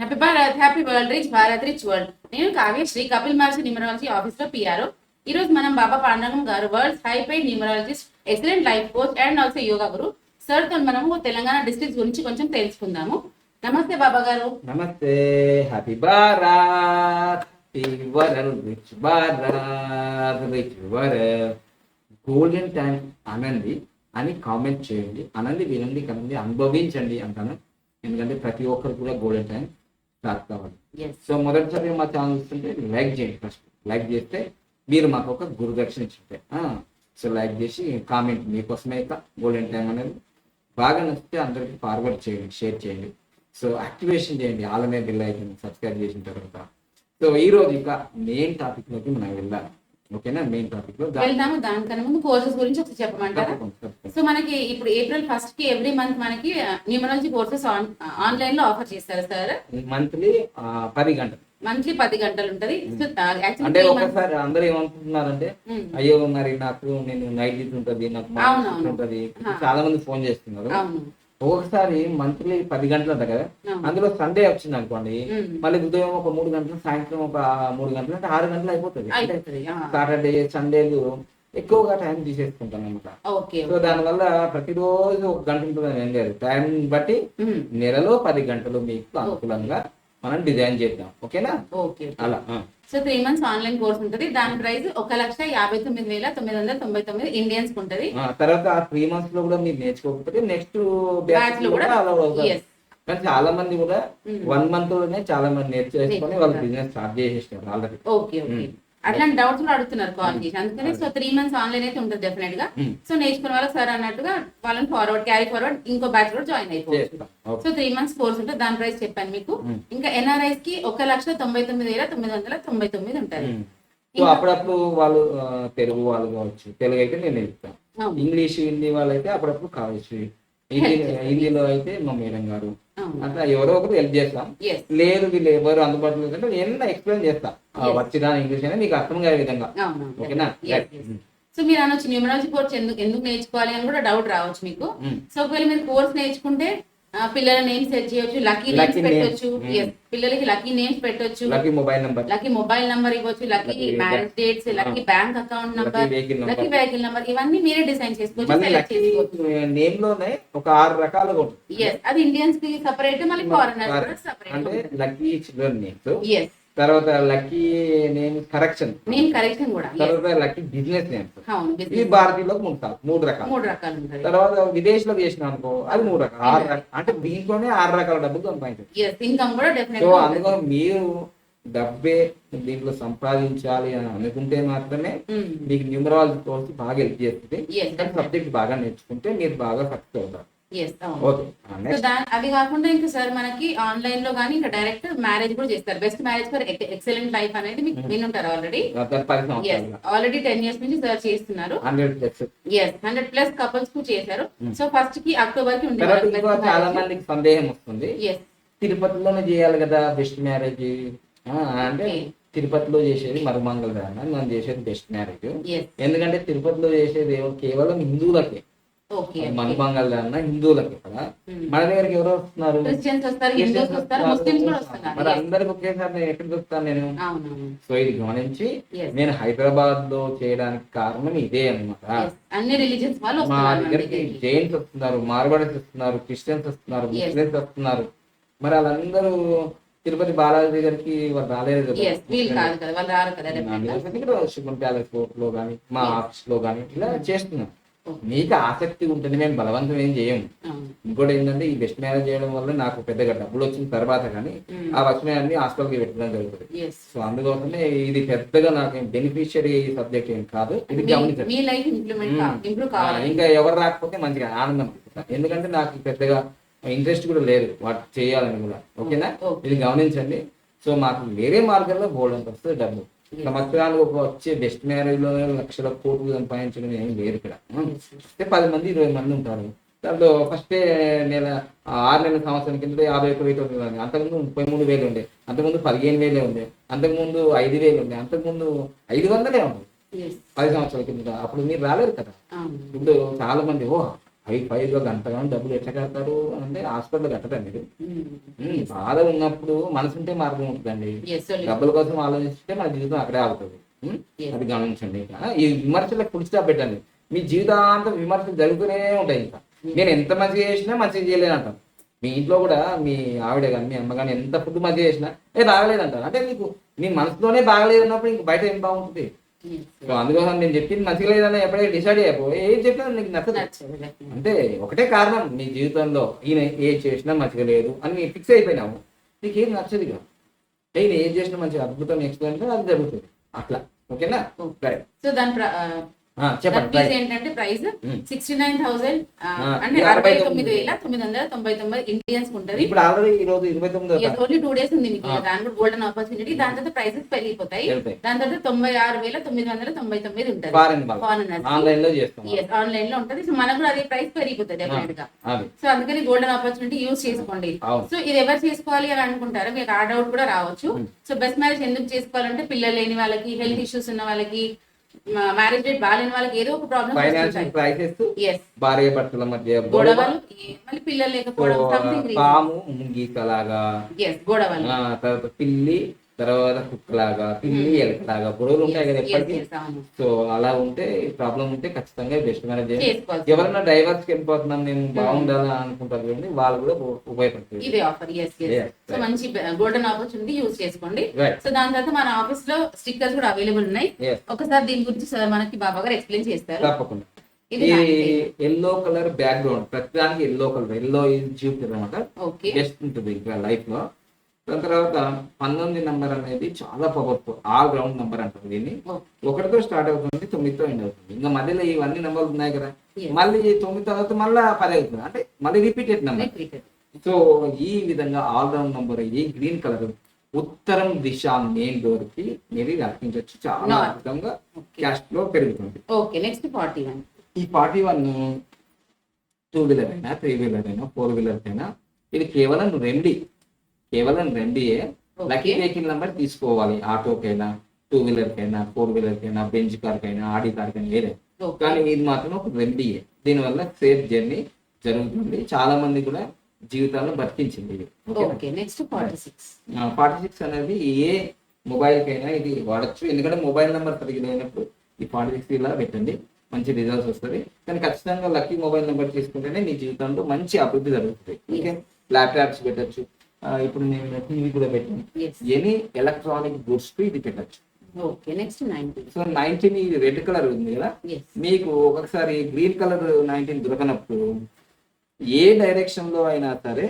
Happy Bharat happy world rich Bharat rich world నేను Kavya Shri Kapil Maharshi numerology ఆఫీస్లో PR ఈ రోజు మనం Baba Pandarangam garu world high paid numerologist excellent life coach and also yoga guru సార్తో మనము Telangana district గురించి కొంచెం తెలుసుకుందాము. నమస్తే బాబా గారు. నమస్తే happy Bharat happy rich Bharat rich world golden time అనండి అని కామెంట్ చేయండి. అనండి వినండి కనండి అనుభవించండి అంటాను. ఎందుకంటే ప్రతి ఒక్కరు కూడా గోల్డెన్ టైం స్టార్ట్ కావాలి సో మొదటిసారి మా ఛానల్ చూస్తుంటే లైక్ చేయండి ఫస్ట్ లైక్ చేస్తే మీరు మాకు ఒక గురుదక్షిణ ఇచ్చింటే. సో లైక్ చేసి కామెంట్ మీకోసమే ఇక గోల్డెన్ టైం అనేది బాగా నచ్చితే అందరికి ఫార్వర్డ్ చేయండి షేర్ చేయండి. సో యాక్టివేషన్ చేయండి. ఆలనే బిల్ అయితే సబ్స్క్రైబ్ చేసిన తర్వాత. సో ఈ రోజు ఇంకా మెయిన్ టాపిక్లోకి మనం వెళ్ళాలి. ఓకేనా? మెయిన్ టాపిక్లో వెళ్దాము. దానికన్నా ముందు కోర్సెస్ గురించి ఒకసారి చెప్పమంటారా. సో మనకి ఇప్పుడు ఏప్రిల్ ఫస్ట్కి ఎవ్రీ మంత్ మనకి న్యూమరాలజీ కోర్సెస్ ఆన్లైన్లో ఆఫర్ చేస్తారు సార్ మంత్లీ పది గంటలు. మంత్లీ పది గంటలు ఉంటది. సో అంటే ఒకసారి అందరూ ఏమనుకుంటున్నారంటే అయ్యో మరి నాకు నేను నైట్ డ్యూటీ ఉంటది నాకు. ఉంటది. చాలా మంది ఫోన్ చేస్తున్నారు. ఒక్కొక్కసారి మంత్లీ పది గంటలు అంట కదా. అందులో సండే వచ్చింది అనుకోండి. మళ్ళీ ఉదయం ఒక మూడు గంటలు సాయంత్రం ఒక మూడు గంటలు అంటే ఆరు గంటలు అయిపోతుంది. సాటర్డే సండేలు ఎక్కువగా టైం తీసేసుకుంటాను అనమాట సో దానివల్ల ప్రతిరోజు ఒక గంట ఉంటుందని ఏం లేదు టైం బట్టి. నెలలో పది గంటలు మీకు అనుకూలంగా మనం డిజైన్ చేద్దాం. ఓకేనా? ఓకే అలా. So three months online course ఉంటుంది. దాని ప్రైస్ ఒక లక్ష యాభై తొమ్మిది వేల తొమ్మిది వందల తొంభై తొమ్మిది ఇండియన్స్ ఉంటుంది ఆ, తర్వాత ఆ త్రీ మంత్స్లో కూడా మీరు నేర్చుకోకపోతే నెక్స్ట్ బ్యాచ్లో కూడా కానీ చాలా మంది కూడా. వన్ మంత్లోనే చాలా మంది నేర్చేసుకొని వాళ్ళు. బిజినెస్ స్టార్ట్ చేసేసారు ఆల్రెడీ ఓకే ఓకే. అట్లాంటి డౌట్స్ కూడా అడుగుతున్నారు కాల్ ఉమ్. చేసి అందుకని సో త్రీ మంత్స్ ఆన్లైన్ అయితే ఉంటుంది డెఫినెట్గా. సో నేర్చుకున్న వాళ్ళకి సార్ అన్నట్టుగా వాళ్ళని ఫార్వర్డ్ క్యారీ ఫార్వర్డ్ ఇంకో బ్యాచ్ కూడా జాయిన్ అయిపోవచ్చు. సో త్రీ మంత్స్ కోర్స్ ఉంటుంది దాని ప్రైస్ చెప్పాను మీకు ఉమ్. ఇంకా ఎన్ఆర్ఐస్కి ఒక లక్ష తొంభై తొమ్మిది వేల తొమ్మిది వందల తొంభై తొమ్మిది. సో అప్పుడప్పుడు వాళ్ళు తెలుగు వాళ్ళు కావచ్చు తెలుగు అయితే నేను అవును. ఇంగ్లీష్ హిందీ వాళ్ళు అయితే అప్పుడప్పుడు కావచ్చు హిందీలో అయితే మా మేడం గారు. అట్లా ఎవరో ఒకరు హెల్ప్ చేస్తాం. లేరు వీళ్ళు ఎవరు అందుబాటులో లేదంటే నేను ఎక్స్ప్లెయిన్ చేస్తా. వచ్చిన ఇంగ్లీష్ అయినా మీకు అర్థం కాయే విధంగా. ఓకేనా yes. సో మీరు అనొచ్చు న్యూమరాలజీ కోర్స్ ఎందుకు ఎందుకు నేర్చుకోవాలి అని కూడా డౌట్ రావచ్చు మీకు ఉమ్. సో ఒకవేళ మీరు కోర్స్ నేర్చుకుంటే పిల్లల నేమ్స్ సెట్ చేయొచ్చు లక్కీ నేమ్స్. పెట్టొచ్చు. పిల్లలకి లక్కీ నేమ్స్ పెట్టొచ్చు. Lucky mobile number. Lucky mobile number ఇవ్వచ్చు lucky marriage dates lucky bank account number lucky vehicle number ఇవన్నీ మీరే డిజైన్ చేసుకోవచ్చు నేమ్లోనే ఒక ఆరు రకాలుగా ఉంటుంది. ఎస్ అది ఇండియన్స్కి సపరేట్ మళ్ళీ ఫారినర్స్ కూడా అంటే సపరేట్ లక్కీ చిల్డ్రన్ నేమ్స్. తర్వాత lucky name correction name correction కూడా. తర్వాత లక్కీ బిజినెస్ నేమ్స్ ఇవి business. భారతీయులకు మూడు రకాలు. మూడు రకాలు తర్వాత విదేశీలో చేసిన అనుకో అది మూడు రకాలు. ఆరు రకాలు. అంటే దీంట్లోనే ఆరు రకాల డబ్బులు ఇన్కమ్ కూడా డెఫినెట్ సో అందులో మీరు డబ్బే దీంట్లో సంపాదించాలి అని అనుకుంటే మాత్రమే మీకు న్యూమరాలజీ కోర్స్ బాగా హెల్ప్ చేస్తుంది. సబ్జెక్ట్ బాగా నేర్చుకుంటే మీరు బాగా సక్సెస్ అవుతారు. అవి కాకుండా ఇంకా సార్ మనకి ఆన్లైన్లో కానీ ఇంకా డైరెక్ట్ మ్యారేజ్ కూడా చేస్తారు. Best marriage for excellent life అనేది మీకు వినుంటారు ఆల్రెడీ. ఆల్రెడీ టెన్ ఇయర్స్ నుంచి సార్ చేస్తున్నారు. Hundred plus. Yes hundred plus కపుల్స్కు చేశారు. సో ఫస్ట్కి అక్టోబర్కి చాలా మందికి సందేహం వస్తుంది. తిరుపతిలోనే చేయాలి కదా బెస్ట్ మ్యారేజ్. అంటే. తిరుపతిలో చేసేది మరుమంగళ మనం చేసేది బెస్ట్ మ్యారేజ్. ఎందుకంటే తిరుపతిలో చేసేది కేవలం హిందువులకే. మనుమంగళ దాన హిందువులకి కదా మన దగ్గరికి ఎవరు వస్తున్నారు క్రిస్టియన్స్ వస్తారు హిందూస్ వస్తారు ముస్లిమ్స్ కూడా వస్తున్నారు మరి. అందరికి ఒకేసారి నేను ఎక్కడికి వస్తాను నేను సో ఇది గమనించి. నేను హైదరాబాద్లో చేయడానికి కారణం ఇదే అన్నమాట Yes. అన్ని రిలీజియన్స్ వాళ్ళు మా మన దగ్గరికి. జైన్స్ వస్తున్నారు మార్వాడీస్ వస్తున్నారు క్రిస్టియన్స్ వస్తున్నారు. ముస్లిమ్స్ వస్తున్నారు మరి వాళ్ళందరూ తిరుపతి బాలాజీ దగ్గరికి వాళ్ళు రాలేదు కదా ఇక్కడ శుభన్ ప్యాలెస్లో కానీ మా. ఆఫీస్లో కానీ ఇలా చేస్తున్నాం Okay. మీకు ఆసక్తి ఉంటుంది మేము బలవంతం ఏం చేయము. ఇంకోటి ఏంటంటే ఈ బెస్ట్ మ్యారేజ్ చేయడం వల్ల నాకు పెద్దగా డబ్బులు వచ్చిన తర్వాత కానీ. ఆ వచ్చినాయన్ని హాస్పిటల్కి పెట్టడం జరుగుతుంది. సో అందుకోసమే ఇది పెద్దగా నాకు బెనిఫిషియరీ సబ్జెక్ట్ ఏం కాదు ఇది గమనించండి కావాలి ఇంకా ఎవరు రాకపోతే మంచిగా ఆనందం. ఎందుకంటే నాకు పెద్దగా ఇంట్రెస్ట్ కూడా లేదు వాటి చేయాలని కూడా ఓకేనా. ఇది గమనించండి సో మాకు వేరే మార్గంలో బోల్డ్ అంత వస్తుంది డబ్బు సంవత్సరానికి ఒక వచ్చే బెస్ట్ మ్యారేజ్లో లక్షల కోట్లు సంపాదించడం ఏం లేదు ఇక్కడ. అంటే పది మంది ఇరవై మంది ఉంటారు. దాంట్లో ఫస్ట్ నెల ఆరు నెలల సంవత్సరం కింద యాభై ఒక వెయ్యి తొమ్మిది వందలు అంతకుముందు ముప్పై మూడు వేలు ఉండే. అంతకుముందు పదిహేను వేలే ఉండే. అంతకుముందు ఐదు వేలు ఉండే. అంతకుముందు ఐదు వందలే ఉంది Yes. పది సంవత్సరాల కింద అప్పుడు మీరు రాలేరు కదా. ఇప్పుడు చాలా మంది ఓ హై ఫైవ్గా గంటగా డబ్బులు ఎట్లా కడతారు అంటే హాస్పిటల్ కట్టడం మీరు బాధ ఉన్నప్పుడు మనసు ఉంటే మార్గం ఉంటుందండి. డబ్బుల కోసం ఆలోచిస్తే మన జీవితం అక్కడే ఆగుతుంది. అది గమనించండి. ఇంకా ఈ విమర్శలకు ఫుల్ స్టాప్ పెట్టండి. మీ జీవితాంతం విమర్శలు జరుగుతూనే ఉంటాయి ఇంకా. నేను ఎంత మంచిగా చేసినా మంచిగా చేయలేను అంటాను మీ ఇంట్లో కూడా మీ ఆవిడ కానీ మీ అమ్మ కానీ ఎంత ఫుడ్ మంచిగా చేసినా ఏ బాగలేదు అంటారు అంటే మీకు మీ మనసులోనే బాగలేదు అన్నప్పుడు ఇంక బయట ఏం బాగుంటుంది? సో అందుకోసం నేను చెప్పింది మంచిగా లేదని ఎప్పుడైతే డిసైడ్ అయిపో ఏం చెప్పినా నీకు నచ్చదు. అంటే ఒకటే కారణం నీ జీవితంలో ఈయన ఏ చేసినా మంచిగా లేదు అని నీ ఫిక్స్ అయిపోయినావు నీకు ఏం నచ్చదు ఇక. నేను ఏం చేసినా మంచిగా అద్భుతం ఎక్స్ప్లెయిన్ అది జరుగుతుంది. అట్లా. ఓకేనా? సో దాని చెప్పండి. ఏంటంటే ప్రైస్. సిక్స్టీ నైన్ థౌసండ్ అంటే అరవై తొమ్మిది. వేల తొమ్మిది వందల తొంభై తొమ్మిది ఇండియన్స్ ఉంటది. ఇప్పుడు ఆల్రెడీ ఈ రోజు ఇరవై తొమ్మిది ఓన్లీ టూ డేస్ ఉంది మీకు. దాని కూడా గోల్డెన్ ఆపర్చునిటీ దాని తర్వాత ప్రైసెస్ పెరిగిపోతాయి. దాని తర్వాత తొంభై ఆరు వేల తొమ్మిది వందల తొంభై తొమ్మిది ఉంటుంది. ఆన్లైన్లో చేస్తాం. ఆన్లైన్లో ఉంటది. సో మనకు కూడా అదే ప్రైస్ పెరిగిపోతుంది డెఫినెట్గా. సో అందుకని గోల్డెన్ ఆపర్చునిటీ యూజ్ చేసుకోండి. సో ఇది ఎవరు చేసుకోవాలి అని అనుకుంటారు మీకు ఆ డౌట్ కూడా రావచ్చు. సో బెస్ట్ మ్యారేజ్ ఎందుకు చేసుకోవాలంటే పిల్లలు లేని వాళ్ళకి హెల్త్ ఇష్యూస్ ఉన్న వాళ్ళకి మ్యారేజ్ రేట్ బాగాలేని వాళ్ళకి ఏదో ఒక ఫైనాన్షియల్ ప్రాబ్లమ్ క్రైసిస్ ఎస్ భార్య భర్తల మధ్య గొడవ. గొడవలు మళ్ళీ పిల్లలు లేకపోవడం పాము గొడవలు. పిల్లి తర్వాత కుక్కలాగా పిల్లి ఎలకలాగా గొడవలు ఉంటాయి కదా ఎప్పటికీ. సో అలా ఉంటే ప్రాబ్లం ఉంటే ఖచ్చితంగా బెస్ట్ మ్యారేజ్ చేయాలి ఎవరైనా డైవర్స్కి వెళ్ళిపోతున్నాం నేను బాగుండాలని అనుకుంటారు చూడండి వాళ్ళు కూడా ఉపయోగపడుతుంది ఇదే ఆఫర్ సో. మంచి గోల్డెన్ ఆపర్చునిటీ యూజ్ చేసుకోండి. సో దాని తర్వాత మన ఆఫీస్లో స్టిక్కర్స్ కూడా అవైలబుల్ ఉన్నాయి. ఒకసారి దీని గురించి సార్ మనకి బాబా గారు ఎక్స్ప్లెయిన్ చేస్తారు. తప్పకుండా. ఇది ఎల్లో కలర్ బ్యాక్గ్రౌండ్ ప్రతిదానికి ఎల్లో కలర్ ఎల్లో చూపుతుంది అనమాట బెస్ట్ ఉంటుంది ఇంకా లైఫ్లో దాని తర్వాత పంతొమ్మిది నంబర్ అనేది చాలా పవర్ఫుల్ ఆల్ రౌండ్ నంబర్ అంటారు దీన్ని. ఒకటితో స్టార్ట్ అవుతుంది తొమ్మిదితో ఎండ్ అవుతుంది. ఇంకా మధ్యలో ఇవన్నీ నెంబర్లు ఉన్నాయి కదా. మళ్ళీ తొమ్మిది తర్వాత మళ్ళీ పది అవుతుంది. అంటే మళ్ళీ రిపీటెడ్ నెంబర్ సో ఈ విధంగా ఆల్ రౌండ్ నంబర్ ఈ గ్రీన్ కలర్ ఉత్తరం దిశ మెయిన్ డోర్కి మీరు అర్పించవచ్చు చాలా. అద్భుతంగా క్యాష్ ఫ్లో పెరుగుతుంది. ఓకే నెక్స్ట్ ఫార్టీ వన్ ఈ ఫార్టీ వన్ టూ వీలర్ అయినా త్రీ వీలర్ అయినా ఫోర్ వీలర్ అయినా ఇది కేవలం రెండి కేవలం రెండియే. లక్కీ వెహికల్ నెంబర్ తీసుకోవాలి. ఆటోకైనా టూ వీలర్ కైనా ఫోర్ వీలర్ కైనా బెంచ్ కార్ కైనా ఆడి కార్ కైనా ఏదే ఓకే. కానీ ఇది మాత్రం ఒక రెండియే. దీనివల్ల సేఫ్ జర్నీ జరుగుతుంది. చాలా మంది కూడా జీవితాలను బతికించింది ఇది. Forty six. అనేది ఏ మొబైల్ కైనా ఇది వాడచ్చు. ఎందుకంటే మొబైల్ నెంబర్ లేనప్పుడు ఈ ఫార్టీ సిక్స్ ఇలా పెట్టండి. మంచి రిజల్ట్స్ వస్తుంది. కానీ ఖచ్చితంగా లక్కీ మొబైల్ నెంబర్ తీసుకుంటేనే మీ జీవితంలో మంచి అభివృద్ధి జరుగుతుంది. ఓకే? ల్యాప్టాప్స్ పెట్టచ్చు. ఇప్పుడు నేను టీవీ కూడా పెట్టాను. ఎనీ ఎలక్ట్రానిక్ గుడ్స్కు ఇది పెట్టచ్చు. Okay next ninety so nineteen ఇది రెడ్ కలర్ ఉంది కదా? మీకు ఒక్కొక్కసారి గ్రీన్ కలర్ నైన్టీన్ దొరకనప్పుడు ఏ డైరెక్షన్లో అయినా సరే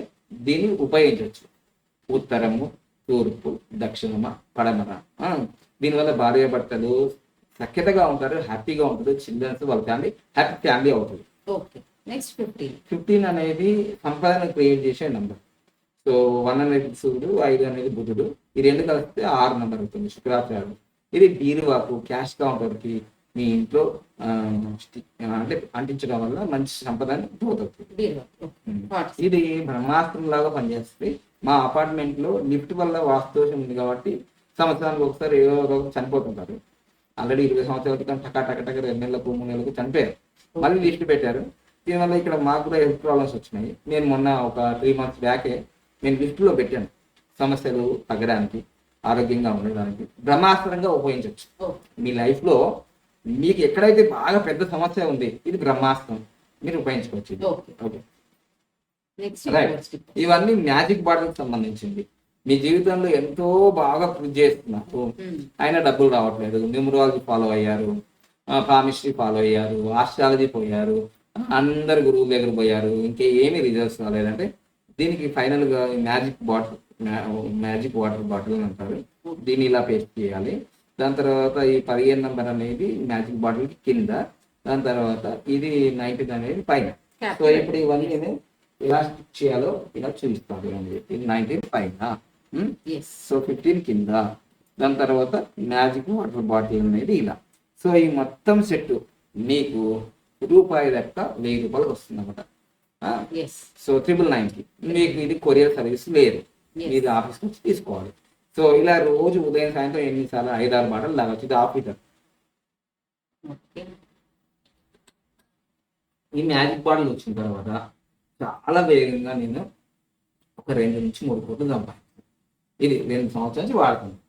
దీన్ని ఉపయోగించవచ్చు ఉత్తరము తూర్పు దక్షిణమ పడమర. దీనివల్ల భార్య భర్తలు సఖ్యతగా ఉంటారు హ్యాపీగా ఉంటారు చిల్డ్రన్స్ వాళ్ళ ఫ్యామిలీ హ్యాపీ ఫ్యామిలీ అవుతుంది. ఓకే నెక్స్ట్ ఫిఫ్టీన్ ఫిఫ్టీన్ అనేది సంపాదన క్రియేట్ చేసే నంబర్ సో వన్ అనేది సూర్యుడు ఐదు అనేది బుధుడు. ఈ రెండు కలిస్తే ఆరు నెంబర్ అవుతుంది శుక్రాచారం ఇది బీరువాకు క్యాష్ కౌంటర్కి మీ ఇంట్లో అంటే అంటించడం వల్ల మంచి సంపదని గ్రోత్ అవుతుంది జీరో ఫార్టీ ఇది బ్రహ్మాస్త్రం లాగా పనిచేస్తుంది. మా అపార్ట్మెంట్లో లిఫ్ట్ వల్ల వాస్తోషం ఉంది కాబట్టి సంవత్సరానికి ఒకసారి ఏదో చనిపోతుంటారు. ఆల్రెడీ ఇరవై సంవత్సరాల క్రితం టకా టక టక రెండు నెలలకు మూడు నెలలకు చనిపోయారు. మళ్ళీ లిఫ్ట్ పెట్టారు. దీనివల్ల ఇక్కడ మాకు కూడా హెల్త్ ప్రాబ్లమ్స్ వచ్చినాయి. నేను మొన్న ఒక త్రీ మంత్స్ బ్యాకే నేను లిఫ్ట్లో పెట్టాను. సమస్యలు తగ్గడానికి ఆరోగ్యంగా ఉండడానికి బ్రహ్మాస్త్రంగా ఉపయోగించవచ్చు. మీ లైఫ్లో మీకు ఎక్కడైతే బాగా పెద్ద సమస్య ఉంది ఇది బ్రహ్మాస్త్రం. మీరు ఉపయోగించుకోవచ్చు. ఓకే. Right. ఇవన్నీ మ్యాజిక్ బాటిల్కి సంబంధించింది. మీ జీవితంలో ఎంతో బాగా కృషి చేస్తున్నారు. అయినా డబ్బులు రావట్లేదు. న్యూమరాలజీ ఫాలో అయ్యారు. పామిస్ట్రీ ఫాలో అయ్యారు. ఆస్ట్రాలజీ పోయారు. అందరు గురువు దగ్గర పోయారు. ఇంకా ఏమీ రిజల్ట్స్ రాలేదంటే దీనికి ఫైనల్గా magic bottle magic water bottle అని అంటారు. దీన్ని ఇలా పేస్ట్ చేయాలి. దాని తర్వాత ఈ పదిహేను నెంబర్ అనేది మ్యాజిక్ బాటిల్కి కింద. దాని తర్వాత ఇది నైన్టీన్ అనేది పైన. సో ఇప్పుడు ఇవన్నీ నేను ఎలా స్టిక్ చేయాలో ఇలా చూపిస్తాను చూడండి. ఇది నైన్టీన్ పైన. ఎస్ సో ఫిఫ్టీన్ కింద. దాని తర్వాత మ్యాజిక్ వాటర్ బాటిల్ అనేది ఇలా. సో ఈ మొత్తం సెట్ మీకు రూపాయి లెక్క వెయ్యి రూపాయలు వస్తుంది అనమాట సో త్రిబుల్ నైన్కి మీకు ఇది కొరియర్ సర్వీస్ లేదు. మీరు ఆఫీస్కి వచ్చి తీసుకోవాలి. సో ఇలా రోజు ఉదయం సాయంత్రం ఎన్నిసార్లు ఐదారు బాటలు లాగచ్చు ఇది ఆఫీసర్ ఓకే ఈ మ్యాజిక్ బాటిల్ వచ్చిన తర్వాత చాలా వేగంగా నేను ఒక రెండు నుంచి మూడు కోట్లు సంపాదిస్తాను ఇది రెండు సంవత్సరాల నుంచి వాడుతున్నాను.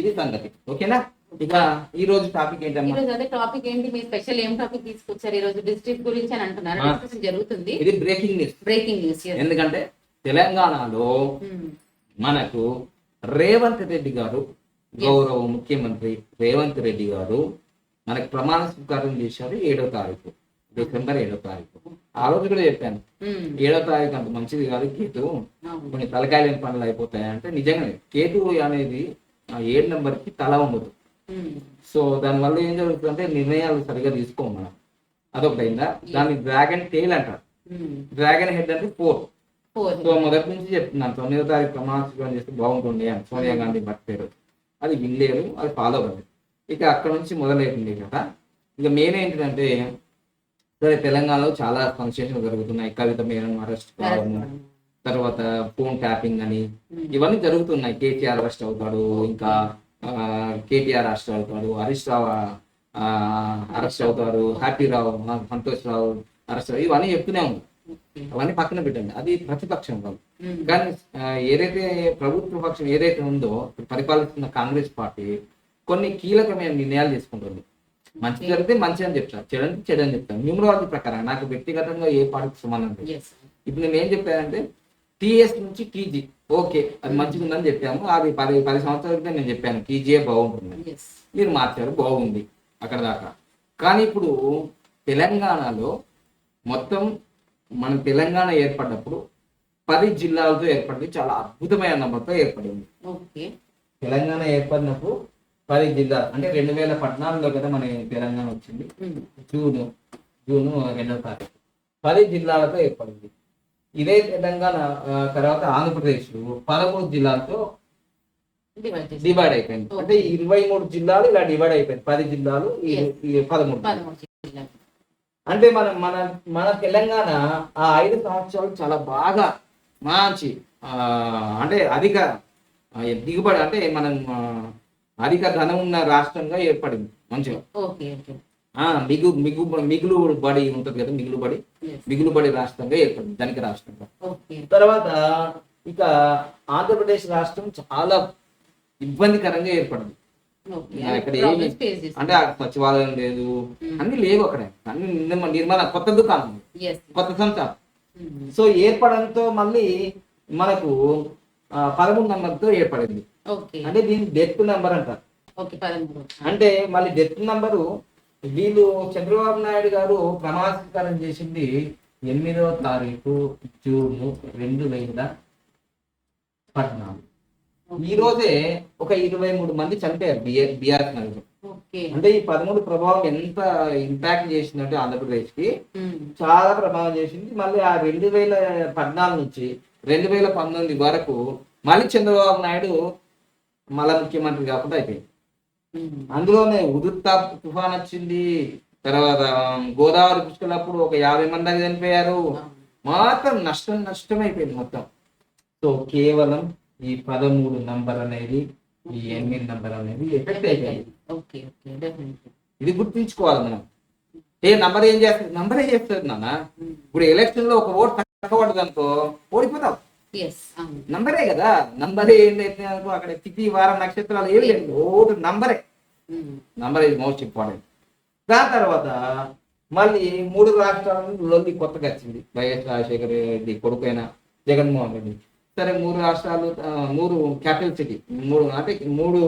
ఇది సంగతి. ఓకేనా? ఇక ఈ రోజు టాపిక్ ఈ ఏంటమ్మా రోజు అదే టాపిక్ ఏంటి? మీ స్పెషల్ ఏం టాపిక్ తీసుకొచ్చారు ఈ రోజు? డిస్ట్రిక్ట్ గురించి అని అంటున్నారు. డిస్కషన్ జరుగుతుంది. ఇది బ్రేకింగ్ న్యూస్ బ్రేకింగ్ న్యూస్ ఎందుకంటే తెలంగాణలో మనకు రేవంత్ రెడ్డి గారు గౌరవ ముఖ్యమంత్రి రేవంత్ రెడ్డి గారు మనకు ప్రమాణ స్వీకారం చేశారు ఏడో తారీఖు డిసెంబర్ ఏడో తారీఖు. ఆ రోజు కూడా చెప్పాను. ఏడో తారీఖు అంత మంచిది కాదు కేతు. కొన్ని తలకాయలేని పనులు అయిపోతాయి అంటే నిజంగానే కేతు అనేది ఏడు నెంబర్కి తల ఉండదు సో దానివల్ల ఏం జరుగుతుందంటే నిర్ణయాలు సరిగా తీసుకోం మనం. అదొకటి అయిందా? దాన్ని డ్రాగన్ టేల్ అంటారు. డ్రాగన్ హెడ్ అంటే ఫోర్. సో మొదటి నుంచి చెప్తున్నాను. తొమ్మిదో తారీఖు ప్రమాణ స్వీకారం చేస్తే బాగుంటుంది అని. సోనియా గాంధీ బతికారు అది వినలేరు అది ఫాలో అవ్వలేదు. ఇక అక్కడ నుంచి మొదలైతుంది కదా. ఇక మెయిన్ ఏంటంటే సరే తెలంగాణలో చాలా ఫంక్షన్స్ జరుగుతున్నాయి. కవిత మేడం అరెస్ట్ కావడము తర్వాత ఫోన్ ట్యాపింగ్ అని. ఇవన్నీ జరుగుతున్నాయి. కేటీఆర్ అరెస్ట్ అవుతాడు. ఇంకా కేటీఆర్ అరెస్ట్ అవుతాడు హరీష్ రావు అరెస్ట్ అవుతాడు హ్యాపీ రావు సంతోష్ రావు అరెస్ట్ ఇవన్నీ చెప్తూనే ఉంది. అవన్నీ పక్కన పెట్టండి. అది ప్రతిపక్షం కానీ ఏదైతే ప్రభుత్వ పక్షం ఏదైతే ఉందో పరిపాలిస్తున్న కాంగ్రెస్ పార్టీ కొన్ని కీలకమైన నిర్ణయాలు తీసుకుంటుంది. మంచి జరిగితే మంచి అని చెప్తాను చెడు అంటే చెడు అని చెప్తాను న్యూమరాలజీ ప్రకారం నాకు వ్యక్తిగతంగా ఏ పార్టీకి లేదు. ఇప్పుడు నేను ఏం చెప్పానంటే టీఎస్ నుంచి టీజీ ఓకే అది మంచిగా ఉందని చెప్పాము. అది పది పది సంవత్సరాల క్రితం నేను చెప్పాను టీజీఏ బాగుంటుంది. మీరు మార్చారు బాగుంది అక్కడ దాకా. కానీ ఇప్పుడు తెలంగాణలో మొత్తం మన తెలంగాణ ఏర్పడినప్పుడు పది జిల్లాలతో ఏర్పడింది చాలా అద్భుతమైన నంబర్తో ఏర్పడింది. ఓకే. తెలంగాణ ఏర్పడినప్పుడు పది జిల్లాలు అంటే రెండు వేల పద్నాలుగులో కదా మన తెలంగాణ వచ్చింది. జూన్ జూన్ రెండవ తారీఖు. పది జిల్లాలతో ఏర్పడింది. ఇదే తెలంగాణ తర్వాత ఆంధ్రప్రదేశ్ పదమూడు జిల్లాలతో డివైడ్ అయిపోయింది. అంటే ఇరవై మూడు జిల్లాలు ఇలా డివైడ్ అయిపోయింది. పది జిల్లాలు పదమూడు. అంటే మన మన మన తెలంగాణ ఆ ఐదు సంవత్సరాలు చాలా బాగా మంచి అంటే అధిక దిగుబడి అంటే మనం అధిక ధనం ఉన్న రాష్ట్రంగా ఏర్పడింది మంచిగా. మిగు మిగు మిగులు బడి ఉంటుంది కదా మిగులు బడి. మిగులు బడి రాష్ట్రంగా ఏర్పడింది ధనిక రాష్ట్రంగా. తర్వాత ఇక ఆంధ్రప్రదేశ్ రాష్ట్రం చాలా ఇబ్బందికరంగా ఏర్పడింది. Problems ఏమి-. అంటే అక్కడ సచివాలయం లేదు Mm. అన్ని లేవు అక్కడ. అన్ని నిర్మ- నిర్మాణ కొత్త దుకాణం. కొత్త సంస్థ Mm. సో ఏర్పడంతో మళ్ళీ మనకు పదమూడు నంబర్తో ఏర్పడింది. అంటే దీన్ని డెత్ నెంబర్ అంటారు. అంటే మళ్ళీ డెత్ నంబరు వీళ్ళు చంద్రబాబు నాయుడు గారు ప్రమాణ స్వీకారం చేసింది ఎనిమిదవ తారీఖు జూన్ రెండు వేల పద్నాలుగు. ఈ రోజే ఒక ఇరవై మూడు మంది చనిపోయారు బిఆర్ బీఆర్ నగర్ అంటే ఈ పదమూడు ప్రభావం ఎంత ఇంపాక్ట్ చేసిందంటే ఆంధ్రప్రదేశ్కి. చాలా ప్రభావం చేసింది. మళ్ళీ ఆ రెండు వేల పద్నాలుగు నుంచి రెండు వేల పంతొమ్మిది వరకు మళ్ళీ చంద్రబాబు నాయుడు మళ్ళా ముఖ్యమంత్రి కాకుండా అయిపోయింది. అందులోనే ఉదుర్తా తుఫాన్ వచ్చింది తర్వాత గోదావరి పుష్కలప్పుడు ఒక యాభై మంది దాకా చనిపోయారు. మొత్తం నష్టం నష్టం అయిపోయింది మొత్తం. సో కేవలం ఈ పదమూడు నంబర్ అనేది ఈ ఎనిమిది నంబర్ అనేది ఎఫెక్ట్ అయిపోయింది. ఇది గుర్తుంచుకోవాలి మనం. ఏ నంబర్ ఏం చేస్తుంది నంబర్ ఏం చేస్తుంది నాన్న ఇప్పుడు ఎలక్షన్లో ఒక ఓటు తక్కువ ఓడిపోతావు. నంబరే కదా. నంబర్ ఏంటైతే అక్కడ తిథి వారం నక్షత్రాలు ఏమి లేదు. ఓటు నంబరే. నంబర్ ఇది మోస్ట్ ఇంపార్టెంట్ దాని తర్వాత మళ్ళీ మూడు రాష్ట్రాల నుంచి లొల్లి కొత్తగా వచ్చింది. వైఎస్ రాజశేఖర రెడ్డి కొడుకైన జగన్మోహన్ రెడ్డి. సరే మూడు రాష్ట్రాలు మూడు క్యాపిటల్ సిటీ మూడు అంటే మూడు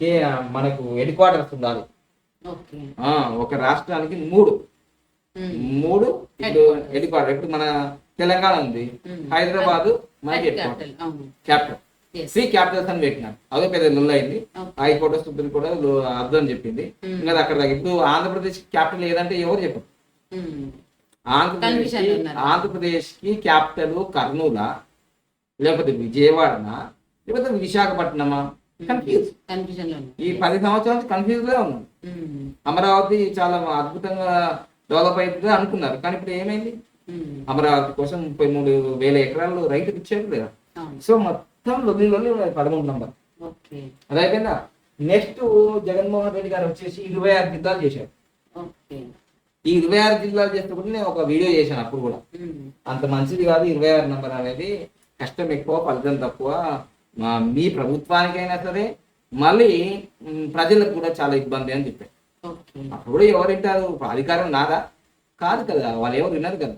కే మనకు హెడ్ క్వార్టర్స్ ఉండాలి ఒక రాష్ట్రానికి మూడు. మూడు హెడ్ క్వార్టర్ ఇప్పుడు మన తెలంగాణ ఉంది. హైదరాబాద్ మన head quarter capital three capitals అని పెట్టినారు అదే పెద్ద లొల్లు అయింది. హైకోర్టు సుప్రీం కూడా అర్థం చెప్పింది. ఇంకా అక్కడ. ఇప్పుడు ఆంధ్రప్రదేశ్ క్యాపిటల్ ఏదంటే ఎవరు చెప్పరు. ఆంధ్రప్రదేశ్. ఆంధ్రప్రదేశ్కి క్యాపిటల్ కర్నూల లేకపోతే విజయవాడనా లేకపోతే విశాఖపట్నమా కన్ఫ్యూజ్. ఈ పది సంవత్సరాల కన్ఫ్యూజ్గా ఉన్నాం. అమరావతి చాలా అద్భుతంగా డెవలప్ అవుతుంది అనుకున్నారు కానీ ఇప్పుడు ఏమైంది. అమరావతి కోసం ముప్పై మూడు వేల ఎకరాలు రైతుకి ఇచ్చారు లేదా సో మొత్తం ఉన్నది పదమూడు నంబర్. అది అయిపోయిందా? నెక్స్ట్ జగన్మోహన్ రెడ్డి గారు వచ్చేసి ఇరవై ఆరు జిల్లాలు చేశారు. ఈ ఇరవై ఆరు జిల్లాలు చేసినప్పుడు నేను ఒక వీడియో చేశాను అప్పుడు కూడా. అంత మంచిది కాదు ఇరవై ఆరు నెంబర్ అనేది. కష్టం ఎక్కువ ఫలితం తక్కువ. మా ప్రభుత్వానికైనా సరే మళ్ళీ ప్రజలకు కూడా చాలా ఇబ్బంది అని చెప్పారు. అప్పుడు ఎవరు వింటారు అధికారం నాదా? కాదు కదా. వాళ్ళు ఎవరు విన్నారు కదా.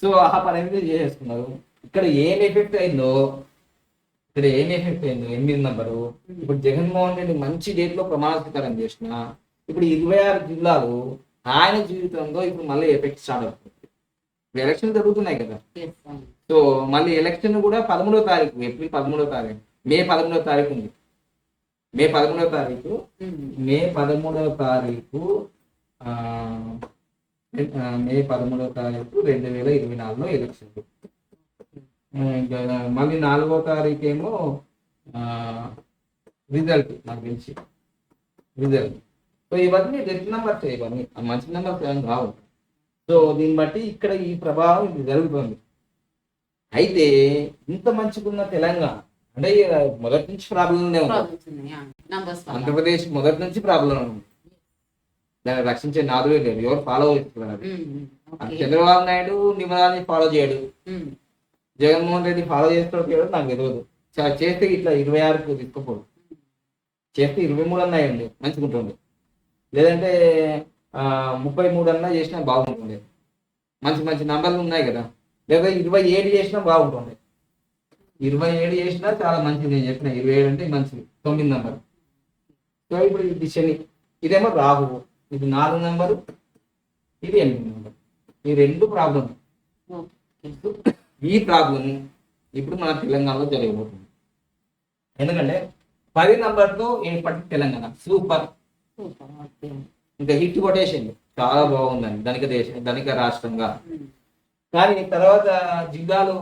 సో ఆ పని అనేది చేసేసుకున్నారు ఇక్కడ ఏం ఎఫెక్ట్ అయిందో ఇక్కడ ఏం ఎఫెక్ట్ అయిందో ఎనిమిది నంబరు ఇప్పుడు జగన్మోహన్ రెడ్డి మంచి డేట్లో ప్రమాణ స్వీకారం చేసిన ఇప్పుడు ఇరవై ఆరు జిల్లాలు ఆయన జీవితంలో ఇప్పుడు మళ్ళీ ఎఫెక్ట్ స్టార్ట్ అవుతుంది ఎలక్షన్ జరుగుతున్నాయి కదా. సో మళ్ళీ ఎలక్షన్ కూడా పదమూడో తారీఖు ఏప్రిల్ పదమూడో తారీఖు మే పదమూడో తారీఖు ఉంది మే పదమూడో తారీఖు. మే పదమూడవ తారీఖు మే పదమూడవ తారీఖు రెండు వేల ఇరవై నాలుగులో ఎలక్షన్. ఇంకా మళ్ళీ నాలుగో తారీఖు ఏమో రిజల్ట్ నాకు తెలిసి. రిజల్ట్. సో ఇవన్నీ డెత్ నెంబర్స్ ఇవన్నీ. మంచి నెంబర్స్ ఏం రావు. సో దీన్ని బట్టి ఇక్కడ ఈ ప్రభావం ఇది జరుగుతుంది. అయితే ఇంత మంచిగున్న తెలంగాణ అంటే మొదటి నుంచి ప్రాబ్లంనే ఉంది. వల్ల. ఆంధ్రప్రదేశ్ మొదటి నుంచి ప్రాబ్లం ఉంది. దాన్ని రక్షించే నాదువే లేదు. ఎవరు ఫాలో అవుతున్నారు. చంద్రబాబు నాయుడు నిమ్మరాన్ని ఫాలో చేయడు. జగన్మోహన్ రెడ్డి ఫాలో చేస్తాడో నాకు తెలియదు చేస్తే ఇట్లా ఇరవై ఆరుకు తీసుకుపోడు. చేస్తే ఇరవై మూడు అన్నా అయ్యండి మంచిగా ఉంటుంది లేదంటే ముప్పై మూడు అన్నా చేసినా బాగుంటుంది మంచి మంచి నంబర్లు ఉన్నాయి కదా. లేదా ఇరవై ఏడు చేసినా బాగుంటుంది ఇరవై ఏడు చేసినా చాలా మంచిది నేను చెప్పిన. ఇరవై ఏడు అంటే మంచిది. తొమ్మిది నంబర్ సో ఇప్పుడు ఇది శని. ఇదేమో రాహువు. ఇది నాలుగు నెంబరు ఇది ఎనిమిది నెంబరు. ఈ రెండు ప్రాబ్లం ఈ ప్రాబ్లం ఇప్పుడు మన తెలంగాణలో జరగబోతుంది. ఎందుకంటే పది నంబర్తో ఏర్పడి తెలంగాణ. సూపర్ ఇంకా హిట్ కొట్టేసింది చాలా బాగుందండి. ధనిక దేశం ధనిక రాష్ట్రంగా. కానీ తర్వాత జిల్లాలు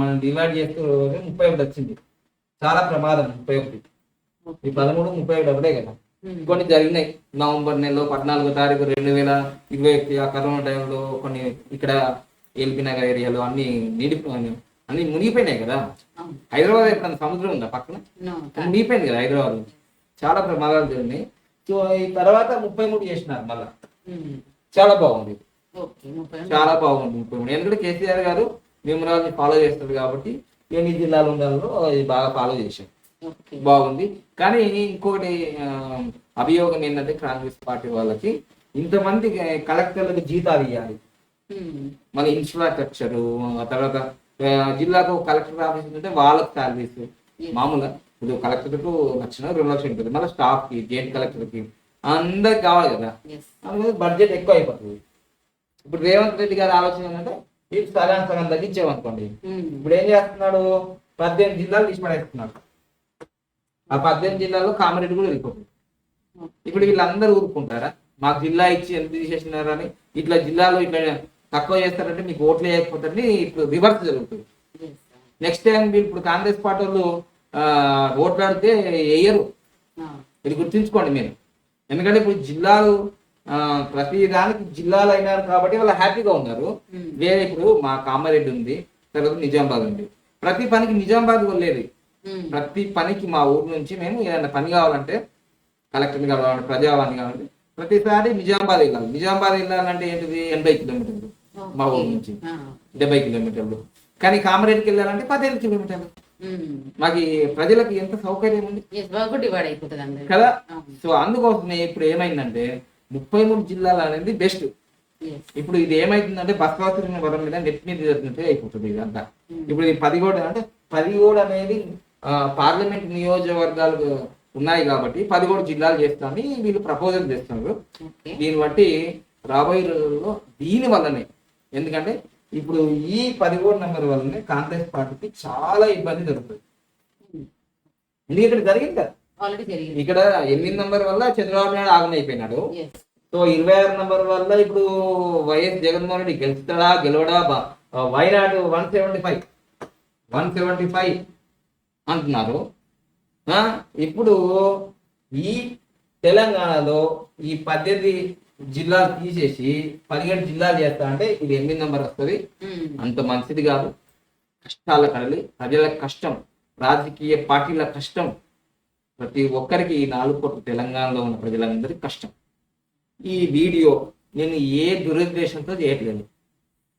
మనం డివైడ్ చేస్తూ ముప్పై ఒకటి వచ్చింది. చాలా ప్రమాదం ముప్పై ఒకటి. ఈ పదమూడు ముప్పై ఒకటి ఒకటే కదా. కొన్ని జరిగినాయి నవంబర్ నెలలో పద్నాలుగో తారీఖు రెండు వేల ఇరవై ఒకటి ఆ కరోనా టైంలో కొన్ని ఇక్కడ ఎల్బీ నగర్ ఏరియాలో అన్ని నీడి అన్ని మునిగిపోయినాయి కదా. హైదరాబాద్ ఎప్పుడన్నా సముద్రం ఉందా పక్కన. మునిగిపోయింది కదా హైదరాబాద్ చాలా ప్రమాదాలు జరిగినాయి సో ఈ తర్వాత ముప్పై మూడు చేసినారు మళ్ళా. చాలా బాగుంది. చాలా బాగుంది ముప్పై మూడు ఎందుకంటే కేసీఆర్ గారు విమరాల్ని ఫాలో చేస్తారు కాబట్టి ఎన్ని జిల్లాలు ఉండాలో బాగా ఫాలో చేశారు. బాగుంది. కానీ ఇంకొకటి ఆ, అభియోగం ఏంటంటే కాంగ్రెస్ పార్టీ వాళ్ళకి ఇంతమంది కలెక్టర్లకు జీతాలు ఇవ్వాలి. మన ఇన్ఫ్రాస్ట్రక్చర్ తర్వాత జిల్లాకు కలెక్టర్ ఆఫీస్ ఉంటే వాళ్ళకి Yes. మామూలుగా ఇప్పుడు కలెక్టర్కు లక్షణ రెండు లక్షలు ఉంటుంది. మళ్ళీ స్టాఫ్కి జాయింట్ కలెక్టర్కి అందరికి కావాలి కదా. అందుకని బడ్జెట్ ఎక్కువ అయిపోతుంది ఇప్పుడు రేవంత్ రెడ్డి గారి ఆలోచన ఏంటంటే ఇది సగం సగం తగ్గించామనుకోండి. ఇప్పుడు ఏం చేస్తున్నాడు? పద్దెనిమిది జిల్లాలు తీసి పడేస్తున్నాడు ఆ పద్దెనిమిది జిల్లాలో కామారెడ్డి కూడా వెళ్ళిపోతుంది ఇప్పుడు వీళ్ళందరూ ఊరుకుంటారా మాకు జిల్లా ఇచ్చి ఎంత తీసేసినారని ఇట్లా జిల్లాలో ఇట్లా తక్కువ చేస్తారంటే మీకు ఓట్లు వేయకపోతే ఇప్పుడు రివర్స్ జరుగుతుంది. నెక్స్ట్ టైం ఇప్పుడు కాంగ్రెస్ పార్టీ వాళ్ళు ఓట్లాడితే వేయరు. ఇది గుర్తుంచుకోండి మీరు ఎందుకంటే ఇప్పుడు జిల్లాలు ప్రతి దానికి జిల్లాలు అయినారు కాబట్టి వాళ్ళు హ్యాపీగా ఉన్నారు. వేరే ఇప్పుడు మా కామారెడ్డి ఉంది తర్వాత నిజామాబాద్ ఉంది ప్రతి పనికి నిజామాబాద్ వెళ్ళేది. ప్రతి పనికి మా ఊరు నుంచి మేము ఏదైనా పని కావాలంటే కలెక్టర్ కావాలంటే ప్రజావాణి కావాలంటే ప్రతిసారి నిజామాబాద్ వెళ్ళాలి. నిజామాబాద్ వెళ్ళాలంటే ఏంటిది? ఎనభై కిలోమీటర్లు మా ఊరు నుంచి. డెబ్బై కిలోమీటర్లు. కానీ కామారెడ్డికి వెళ్ళాలంటే పదిహేను కిలోమీటర్లు. మాకు ప్రజలకు ఎంత సౌకర్యం ఉంది? కదా. సో అందుకోసమే ఇప్పుడు ఏమైందంటే ముప్పై మూడు జిల్లాలు అనేది బెస్ట్. ఇప్పుడు ఇది ఏమైతుందంటే బస్వాసుల వరం మీద నెట్ మీద జరిగినట్టే అయిపోతుంది ఇదంతా. ఇప్పుడు ఈ పదిగోడు అంటే పదిగోడు అనేది పార్లమెంట్ నియోజకవర్గాలు ఉన్నాయి కాబట్టి పదిగోడు జిల్లాలు చేస్తామని వీళ్ళు ప్రపోజల్ చేస్తున్నారు. దీన్ని బట్టి రాబోయే రోజుల్లో దీని వల్లనే ఎందుకంటే ఇప్పుడు ఈ పదిగోడు నెంబర్ వల్లనే కాంగ్రెస్ పార్టీకి చాలా ఇబ్బంది జరుగుతుంది. ఎందుకంటే ఇక్కడ జరిగింది కదా? ఇక్కడ ఎనిమిది నంబర్ వల్ల చంద్రబాబు నాయుడు ఆగన అయిపోయినాడు. సో ఇరవై ఆరు నంబర్ వల్ల ఇప్పుడు వైఎస్ జగన్మోహన్ రెడ్డి గెలుస్తాడా గెలవడా? వైనాడు one seventy five. One seventy five. అంటున్నారు. ఇప్పుడు ఈ తెలంగాణలో ఈ పద్దెనిమిది జిల్లాలు తీసేసి పదిహేడు జిల్లాలు చేస్తా అంటే ఇది ఎనిమిది నంబర్ వస్తుంది. అంత మంచిది కాదు. కష్టాల కడలి ప్రజల కష్టం రాజకీయ పార్టీల కష్టం. ప్రతి ఒక్కరికి ఈ నాలుగు కోట్ల తెలంగాణలో ఉన్న ప్రజలందరికీ కష్టం. ఈ వీడియో నేను ఏ దురుద్దేశంతో చేయట్లేదు.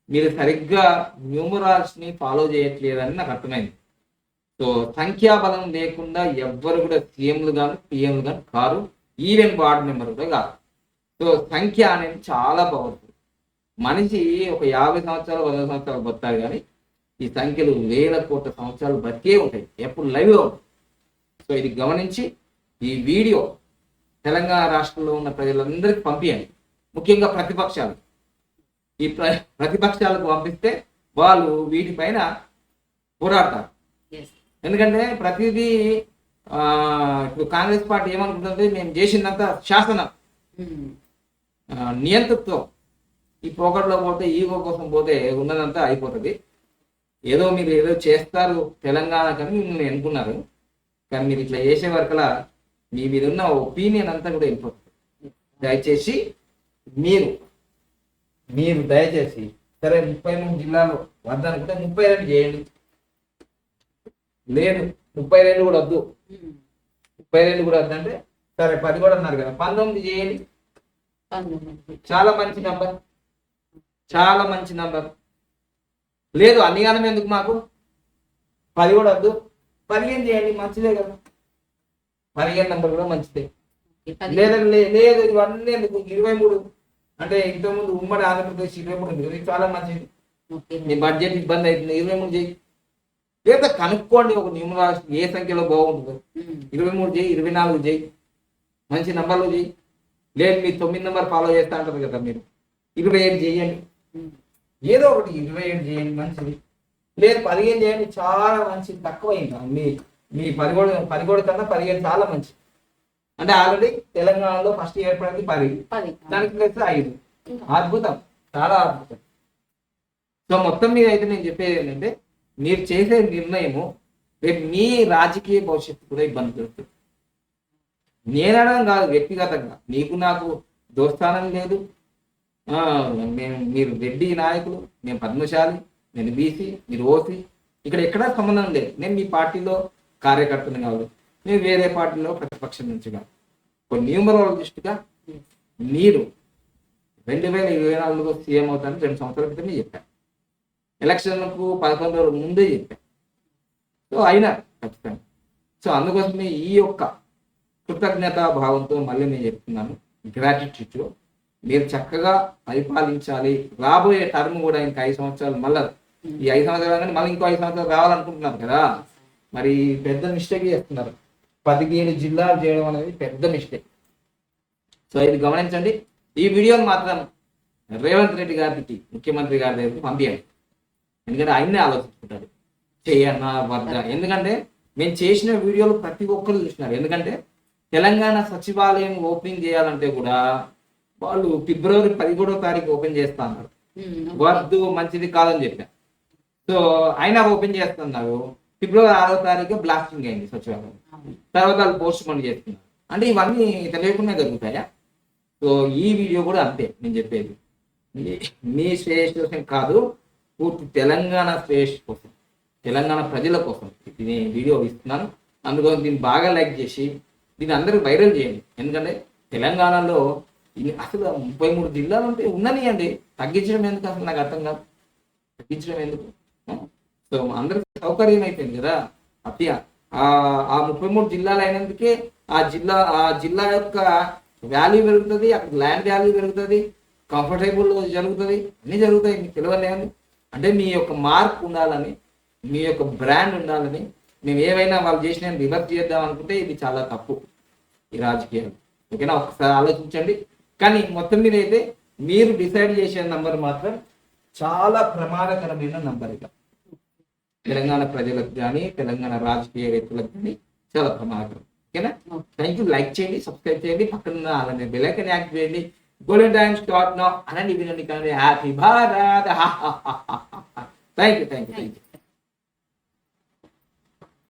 మీరు సరిగ్గా న్యూమరాల్స్ని ఫాలో చేయట్లేదని నాకు అర్థమైంది. సో సంఖ్యాబలం లేకుండా ఎవ్వరు కూడా సీఎంలు గాను పిఎంలు గాను కారు ఈవెన్ వార్డు మెంబర్ కూడా కాదు సో సంఖ్య అనేది చాలా పవర్ఫుల్ మనిషి ఒక యాభై సంవత్సరాలు వంద సంవత్సరాలు బతారు కానీ ఈ సంఖ్యలు వేల కోట్ల సంవత్సరాలు బతికే ఉంటాయి. ఎప్పుడు లైవ్లో ఉంటాయి. సో ఇది గమనించి ఈ వీడియో తెలంగాణ రాష్ట్రంలో ఉన్న ప్రజలందరికీ పంపించండి ముఖ్యంగా ప్రతిపక్షాలు. ఈ ప్ర ప్రతిపక్షాలకు పంపిస్తే వాళ్ళు వీటిపైన పోరాడతారు. ఎందుకంటే ప్రతిదీ ఇప్పుడు కాంగ్రెస్ పార్టీ ఏమనుకుంటుంది మేము చేసిందంతా శాసనం. నియంతృత్వం. ఈ పోకట్లో పోతే ఈగో కోసం పోతే ఉన్నదంతా అయిపోతుంది. ఏదో మీరు ఏదో చేస్తారు తెలంగాణ కానీ మిమ్మల్ని ఎన్నుకున్నారు. కానీ మీరు ఇట్లా చేసే వరకలా మీ మీద ఉన్న ఒపీనియన్ అంతా కూడా వెళ్ళిపోతుంది. దయచేసి మీరు మీరు దయచేసి సరే ముప్పై మూడు జిల్లాలు వద్దనుకుంటే ముప్పై రెండు చేయండి. లేదు ముప్పై రెండు కూడా వద్దు. ముప్పై రెండు కూడా వద్దంటే సరే పది కూడా అన్నారు కదా. పంతొమ్మిది చేయండి. చాలా మంచి నంబర్ చాలా మంచి నంబర్ లేదు అన్నిగానం ఎందుకు మాకు? పది కూడా వద్దు. పదిహేను చేయండి మంచిదే కదా. పదిహేను నంబర్ కూడా మంచిదే. లేదండి లేదు ఇవన్నీ ఎందుకు? ఇరవై మూడు. అంటే ఇంతకుముందు ఉమ్మడి ఆంధ్రప్రదేశ్ ఇరవై మూడు చాలా మంచిది. మీ బడ్జెట్ ఇబ్బంది అవుతుంది. ఇరవై మూడు చేయి. లేదా కనుక్కోండి ఒక న్యూమరాస్ ఏ సంఖ్యలో బాగుంటుందో. ఇరవై మూడు చేయి ఇరవై నాలుగు చేయి. మంచి నంబర్లు చేయి. లేదు మీరు తొమ్మిది నెంబర్ ఫాలో చేస్తా అంటారు కదా మీరు. ఇరవై ఏడు చేయండి. ఏదో ఒకటి ఇరవై ఏడు చేయండి మంచిది. లేదు పదిహేను చేయండి చాలా మంచిది. తక్కువ ఇంకా మీ మీ పదిహేడు పదిహేడు కన్నా పదిహేను చాలా మంచిది. అంటే ఆల్రెడీ తెలంగాణలో ఫస్ట్ ఏర్పడింది పది. పది. దానికి ప్లస్ ఐదు. అద్భుతం. చాలా అద్భుతం. సో మొత్తం మీద అయితే నేను చెప్పేది ఏంటంటే మీరు చేసే నిర్ణయము రేపు మీ రాజకీయ భవిష్యత్తు కూడా ఇబ్బంది పెడుతుంది. నేనడం కాదు వ్యక్తిగతంగా. నీకు నాకు దోస్తానం లేదు. ఆ, మేము మీరు రెడ్డి నాయకులు మేము పద్మశాలి నేను బీసీ మీరు ఓసీ. ఇక్కడ ఎక్కడా సంబంధం లేదు. నేను మీ పార్టీలో కార్యకర్తను కాదు. నేను వేరే పార్టీలో ప్రతిపక్షం నుంచి కాదు ఒక న్యూమరాలజిస్ట్గా మీరు రెండు వేల ఇరవై నాలుగులో సీఎం అవుతానని రెండు సంవత్సరాల క్రితమే చెప్పాను ఎలక్షన్లకు పదకొండు రోజుల ముందే చెప్పాను సో అయినా ఖచ్చితంగా. సో అందుకోసమే ఈ యొక్క కృతజ్ఞతా భావంతో మళ్ళీ నేను చెప్తున్నాను. గ్రాటిట్యూడ్లో మీరు చక్కగా పరిపాలించాలి. రాబోయే టర్మ్ కూడా ఇంకా ఐదు సంవత్సరాలు మళ్ళీ ఈ ఐదు సంవత్సరాలు కానీ మళ్ళీ ఇంకో ఐదు సంవత్సరాలు రావాలనుకుంటున్నారు కదా. మరి పెద్ద మిస్టేక్ చేస్తున్నారు. పదిహేడు జిల్లాలు చేయడం అనేది పెద్ద మిస్టేక్ సో ఇది గమనించండి. ఈ వీడియోని మాత్రం రేవంత్ రెడ్డి గారికి ముఖ్యమంత్రి గారి దగ్గరికి పంపించండి ఎందుకంటే ఆయన్నే ఆలోచించుకుంటాడు చేయన్నా వద్దా ఎందుకంటే మేము చేసిన వీడియోలు ప్రతి ఒక్కరు చూసినారు. ఎందుకంటే తెలంగాణ సచివాలయం ఓపెనింగ్ చేయాలంటే కూడా వాళ్ళు ఫిబ్రవరి పదిహేడో తారీఖు ఓపెన్ చేస్తా అన్నారు. వద్దు మంచిది కాదని చెప్పా సో ఆయన ఓపెన్ చేస్తున్నారు. ఫిబ్రవరి ఆరో తారీఖు బ్లాస్టింగ్ అయింది సచివాలయం. తర్వాత వాళ్ళు పోస్ట్ పోన్ చేస్తున్నారు. అంటే ఇవన్నీ తెలియకుండా జరుగుతాయా? సో ఈ వీడియో కూడా అంతే నేను చెప్పేది. మీ- శ్రేయస్ కాదు పూర్తి తెలంగాణ శ్రేయస్ కోసం తెలంగాణ ప్రజల కోసం ఇది వీడియో ఇస్తున్నాను అందుకని దీన్ని బాగా లైక్ చేసి దీన్ని అందరూ వైరల్ చేయండి. ఎందుకంటే తెలంగాణలో అసలు ముప్పై మూడు జిల్లాలు ఉంటే ఉన్ననియండి. తగ్గించడం ఎందుకు అసలు నాకు అర్థం కాదు. తగ్గించడం ఎందుకు? సో అందరికి సౌకర్యం అయిపోయింది కదా. అతి ఆ ఆ ముప్పై మూడు జిల్లాలు అయినందుకే ఆ జిల్లా ఆ జిల్లా యొక్క వాల్యూ పెరుగుతుంది అక్కడ ల్యాండ్ వాల్యూ పెరుగుతుంది కంఫర్టబుల్ జరుగుతుంది అన్నీ జరుగుతాయి. మీకు తెలియలేని అంటే మీ యొక్క మార్క్ ఉండాలని మీ యొక్క బ్రాండ్ ఉండాలని మేము ఏవైనా వాళ్ళు చేసిన రివర్స్ చేద్దాం అనుకుంటే ఇది చాలా తప్పు ఈ రాజకీయాలు. ఓకేనా? ఒకసారి ఆలోచించండి. కానీ మొత్తం మీద అయితే మీరు డిసైడ్ చేసే నంబర్ మాత్రం చాలా ప్రమాదకరమైన నంబర్ ఇక. తెలంగాణ ప్రజలకు కానీ తెలంగాణ రాజకీయవేత్తలకు కానీ చాలా ప్రమాదకరం. ఓకేనా? థ్యాంక్ యూ లైక్ చేయండి సబ్స్క్రైబ్ చేయండి. పక్కన అలానే బెల్ ఐకన్ యాక్ట్ చేయండి గోల్డెన్ టైమ్ స్టార్ట్ నో అనండి వినండి కానీ happy Bharat thank you thank you thank you